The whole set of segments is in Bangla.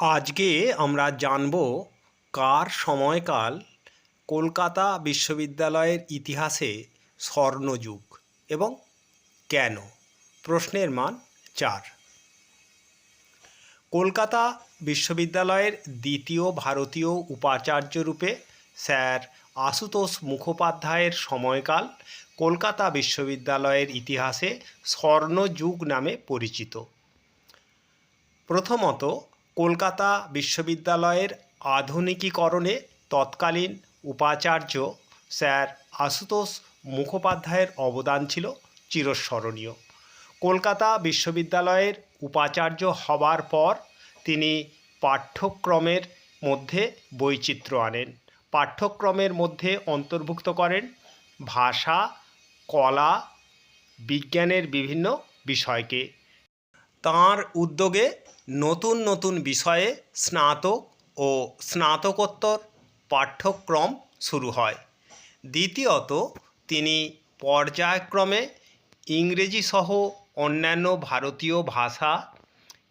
আজকে আমরা জানব কার সময়কাল কলকাতা বিশ্ববিদ্যালয়ের ইতিহাসে স্বর্ণযুগ এবং কেন? প্রশ্নের মান চার। কলকাতা বিশ্ববিদ্যালয়ের দ্বিতীয় ভারতীয় উপাচার্য রূপে স্যার আশুতোষ মুখোপাধ্যায়ের সময়কাল কলকাতা বিশ্ববিদ্যালয়ের ইতিহাসে স্বর্ণযুগ নামে পরিচিত। প্রথমত কলকাতা বিশ্ববিদ্যালয়ের আধুনিকীকরণে তৎকালীন উপাচার্য স্যার আশুতোষ মুখোপাধ্যায়ের অবদান ছিল চিরস্মরণীয়। কলকাতা বিশ্ববিদ্যালয়ের উপাচার্য হবার পর তিনি পাঠ্যক্রমের মধ্যে বৈচিত্র্য আনেন। পাঠ্যক্রমের মধ্যে অন্তর্ভুক্ত করেন ভাষা, কলা, বিজ্ঞানের বিভিন্ন বিষয়কে। তাঁর উদ্যোগে নতুন নতুন বিষয়ে স্নাতক ও স্নাতকোত্তর পাঠ্যক্রম শুরু হয়। দ্বিতীয়ত, তিনি পর্যায়ক্রমে ইংরেজি সহ অন্যান্য ভারতীয় ভাষা,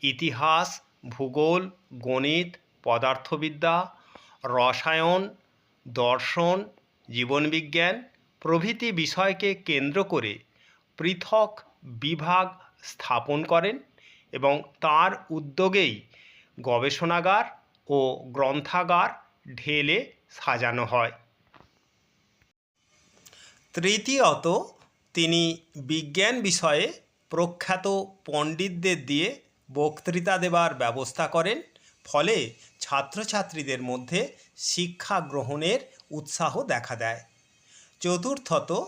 ইতিহাস, ভূগোল, গণিত, পদার্থবিদ্যা, রসায়ন, দর্শন, জীবনবিজ্ঞান প্রভৃতি বিষয়কে কেন্দ্র করে পৃথক বিভাগ স্থাপন করেন। এবং তার উদ্যোগেই গবেষণাগার ও গ্রন্থাগার ঢেলে সাজানো হয়। তৃতীয়ত, তিনি বিজ্ঞান বিষয়ে প্রখ্যাত পণ্ডিতদের দিয়ে বক্তৃতা দেবার ব্যবস্থা করেন, ফলে ছাত্রছাত্রীদের মধ্যে শিক্ষা গ্রহণের উৎসাহ দেখা দেয়। চতুর্থত,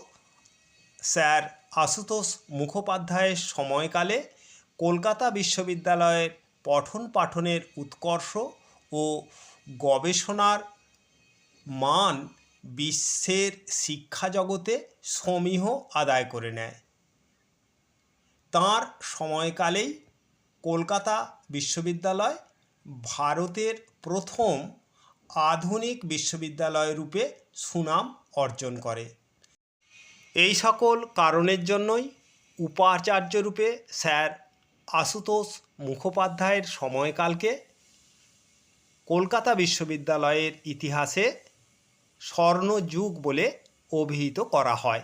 স্যার আশুতোষ মুখোপাধ্যায়ের সময়কালে কলকাতা বিশ্ববিদ্যালয়ের পঠন পাঠনের উৎকর্ষ ও গবেষণার মান বিশ্বের শিক্ষা জগতে সমীহ আদায় করে নেয়। তাঁর সময়কালেই কলকাতা বিশ্ববিদ্যালয় ভারতের প্রথম আধুনিক বিশ্ববিদ্যালয় রূপে সুনাম অর্জন করে। এই সকল কারণের জন্যই উপাচার্য রূপে স্যার আশুতোষ মুখোপাধ্যায়ের সময়কালকে কলকাতা বিশ্ববিদ্যালয়ের ইতিহাসে স্বর্ণযুগ বলে অভিহিত করা হয়।